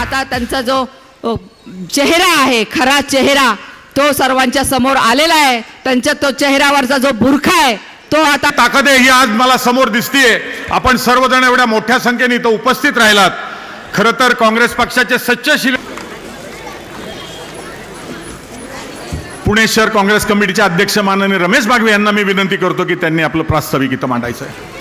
आता त्यांचा जो चेहरा आहे खरा चेहरा तो सर्वांच्या समोर आलेला आहे. त्यांच्या तो चेहऱ्यावरचा जो बुरखा आहे तो आता ताकद आहे ही आज मला समोर दिसतीये. आपण सर्वजण एवढ्या मोठ्या संख्येने इथं उपस्थित राहिलात. खरं तर काँग्रेस पक्षाचे सच्चशील पुणे शहर काँग्रेस कमिटीचे अध्यक्ष माननीय रमेश बागवे यांना मी विनंती करतो की त्यांनी आपलं प्रास्ताविक इथं मांडायचं आहे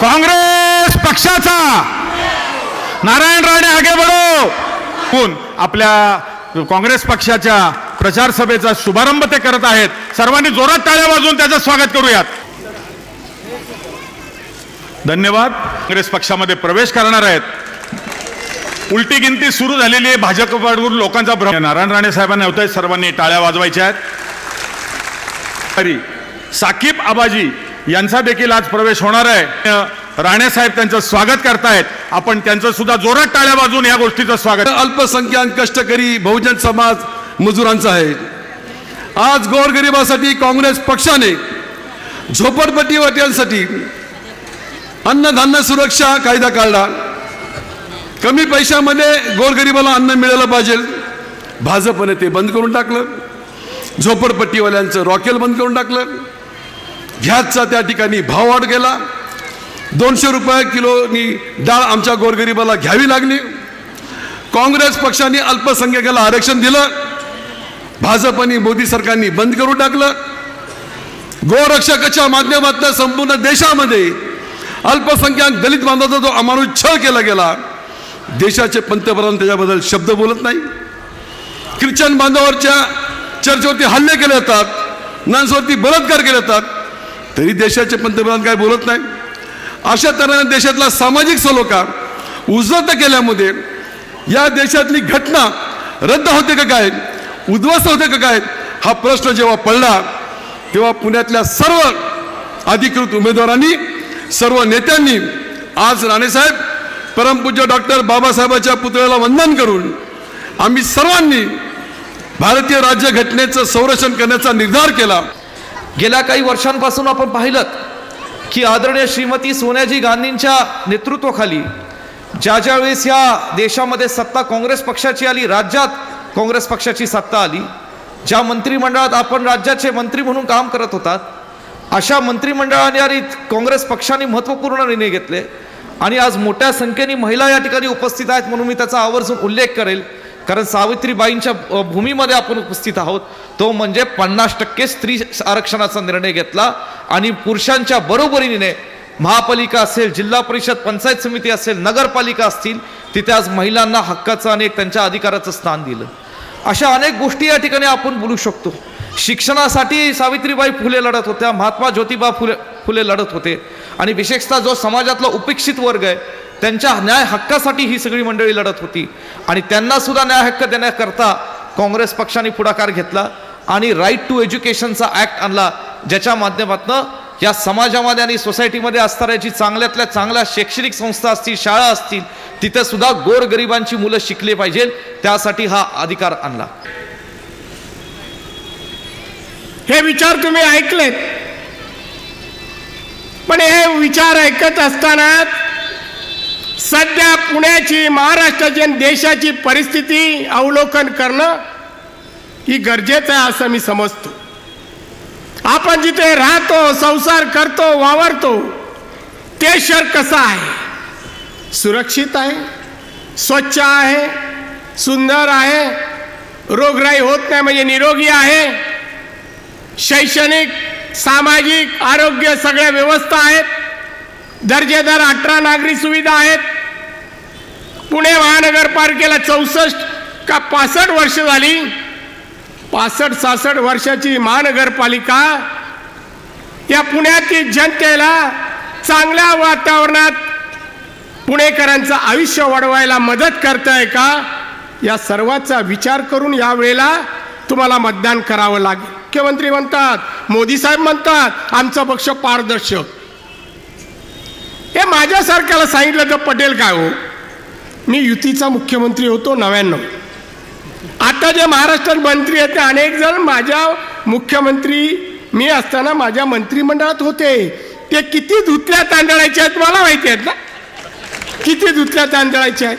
काँग्रेस पक्षाचा. नारायण राणे आगे बढो. कोण? आपल्या काँग्रेस पक्षाच्या प्रचार सभेचा शुभारंभ ते करत आहेत. सर्वांनी जोरात टाळ्या वाजवून त्याचं स्वागत करूयात. धन्यवाद. काँग्रेस पक्षामध्ये प्रवेश करणार आहेत. उलटी गिनती सुरू झालेली आहे भाजपकडून. लोकांचा भ्रम. नारायण राणे साहेबांना होतंय सर्वांनी टाळ्या वाजवायच्या आहेत. तरी साकीब आबाजी यांचा देखील आज प्रवेश होणार आहे. राणेसाहेब त्यांचं स्वागत करतायत. आपण त्यांचं सुद्धा जोरात टाळ्या बाजून या गोष्टीचं स्वागत. अल्पसंख्याक कष्टकरी बहुजन समाज मजुरांचा आहे. आज गोरगरिबासाठी काँग्रेस पक्षाने झोपडपट्टीवट्यांसाठी अन्नधान्य सुरक्षा कायदा काढला. कमी पैशामध्ये गोरगरिबाला अन्न मिळालं पाहिजे. भाजपने ते बंद करून टाकलं. झोपडपट्टीवाल्यांचं रॉकेल बंद करून टाकलं. घ्याचा त्या ठिकाणी भाव वाढ गेला. दोनशे रुपये किलोनी डाळ आमच्या गोरगरिबाला घ्यावी लागली. काँग्रेस पक्षाने अल्पसंख्याकाला आरक्षण दिलं. भाजपने मोदी सरकारने बंद करून टाकलं. गोरक्षकाच्या माध्यमातून संपूर्ण देशामध्ये अल्पसंख्याक दलित बांधवाचा जो अमानुष छळ केला गेला देशाचे पंतप्रधान त्याच्याबद्दल शब्द बोलत नाही. ख्रिश्चन बांधवावरच्या चर्चेवरती हल्ले केले जातात नांसवरती बलात्कार केले जातात. तरी देशाचे पंतप्रधान काय बोलत नाही? अशा तऱ्हेने देशातला सामाजिक सलोखा उजळत केल्यामध्ये या देशातली घटना रद्द होते का काय? उद्ध्वस्त होते का काय? हा प्रश्न जेव्हा पडला तेव्हा पुण्यातल्या सर्व अधिकृत उमेदवारांनी सर्व नेत्यांनी आज राणेसाहेब परमपूज्य डॉक्टर बाबासाहेबाच्या पुतळ्याला वंदन करून आम्ही सर्वांनी भारतीय राज्यघटनेचं संरक्षण करण्याचा निर्धार केला. गेल्या काही वर्षांपासून आपण पाहिलं की आदरणीय श्रीमती सोनियाजी गांधींच्या नेतृत्वाखाली ज्या ज्या वेळेस या देशामध्ये सत्ता काँग्रेस पक्षाची आली राज्यात काँग्रेस पक्षाची सत्ता आली ज्या मंत्रिमंडळात आपण राज्याचे मंत्री म्हणून काम करत होतात अशा मंत्रिमंडळाने आणि काँग्रेस पक्षाने महत्त्वपूर्ण निर्णय घेतले. आणि आज मोठ्या संख्येने महिला या ठिकाणी उपस्थित आहेत म्हणून मी त्याचा आवर्जून उल्लेख करेल. कारण सावित्रीबाईंच्या भूमीमध्ये आपण उपस्थित आहोत. तो म्हणजे पन्नास टक्के स्त्री आरक्षणाचा निर्णय घेतला आणि पुरुषांच्या बरोबरीने महापालिका असेल जिल्हा परिषद पंचायत समिती असेल नगरपालिका असतील तिथे आज महिलांना हक्काचं आणि एक त्यांच्या अधिकाराचं स्थान दिलं. अशा अनेक गोष्टी या ठिकाणी आपण बोलू शकतो. शिक्षणासाठी सावित्रीबाई फुले लढत होत्या महात्मा ज्योतिबा फुले फुले लढत होते. आणि विशेषतः जो समाजातला उपेक्षित वर्ग आहे त्यांच्या न्याय हक्कासाठी ही सगळी मंडळी लढत होती. आणि त्यांना सुद्धा न्याय हक्क देण्याकरता काँग्रेस पक्षाने पुढाकार घेतला आणि राईट टू एज्युकेशनचा ॲक्ट आणला ज्याच्या माध्यमातून या समाजामध्ये आणि सोसायटीमध्ये असणाऱ्या जी चांगल्यातल्या चांगल्या शैक्षणिक संस्था असतील शाळा असतील तिथे सुद्धा गोरगरिबांची मुलं शिकले पाहिजे त्यासाठी हा अधिकार आणला. हे विचार तुम्ही ऐकलेत. पण हे विचार ऐकत असताना सध्या पुण्याची महाराष्ट्राची आणि देशाची परिस्थिती अवलोकन करणं ही गरजेचं आहे असं मी समजतो. आपण जिथे राहतो संसार करतो वावरतो ते शहर कसं आहे? सुरक्षित आहे स्वच्छ आहे सुंदर आहे रोगराई होत नाही म्हणजे निरोगी आहे. शैक्षणिक सामाजिक आरोग्य सगळ्या व्यवस्था आहेत. दर्जेदार अठरा नागरी सुविधा आहेत. पुणे महानगरपालिकेला चौसष्ट का पासष्ट वर्ष झाली. पासष्ट सासष्ट वर्षाची महानगरपालिका या पुण्यातील जनतेला चांगल्या वातावरणात पुणेकरांचं आयुष्य वाढवायला मदत करताय का? या सर्वाचा विचार करून यावेळेला तुम्हाला मतदान करावं लागेल. मुख्यमंत्री म्हणतात मोदी साहेब म्हणतात आमचा पक्ष पारदर्शक. हे माझ्यासारख्याला सांगितलं तर पटेल काय हो? मी युतीचा मुख्यमंत्री होतो नव्याण्णव. आता जे महाराष्ट्रात मंत्री आहेत ते अनेक जण माझ्या मुख्यमंत्री मी असताना माझ्या मंत्रिमंडळात होते. ते किती धुतल्या तांदळाचे आहेत मला माहिती आहेत ना? किती धुतल्या तांदळाचे आहेत?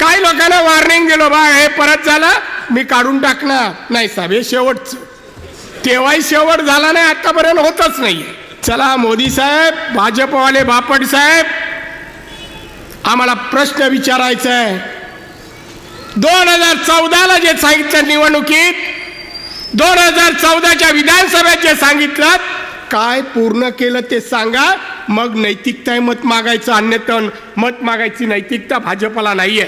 काही लोकांना वॉर्निंग दिलो बा हे परत झालं मी काढून टाकणार. नाही साहेब हे शेवटचं. तेव्हाही शेवट झाला नाही आतापर्यंत होतच नाहीये. चला मोदी साहेब भाजपवाले बापट साहेब आम्हाला प्रश्न विचारायचा आहे. दोन हजार चौदाला जे सांगितलं निवडणुकीत दोन हजार चौदाच्या विधानसभेत जे सांगितलं काय पूर्ण केलं ते सांगा. मग नैतिकता मत मागायचं अन्यतन मत मागायची नैतिकता भाजपला नाहीये.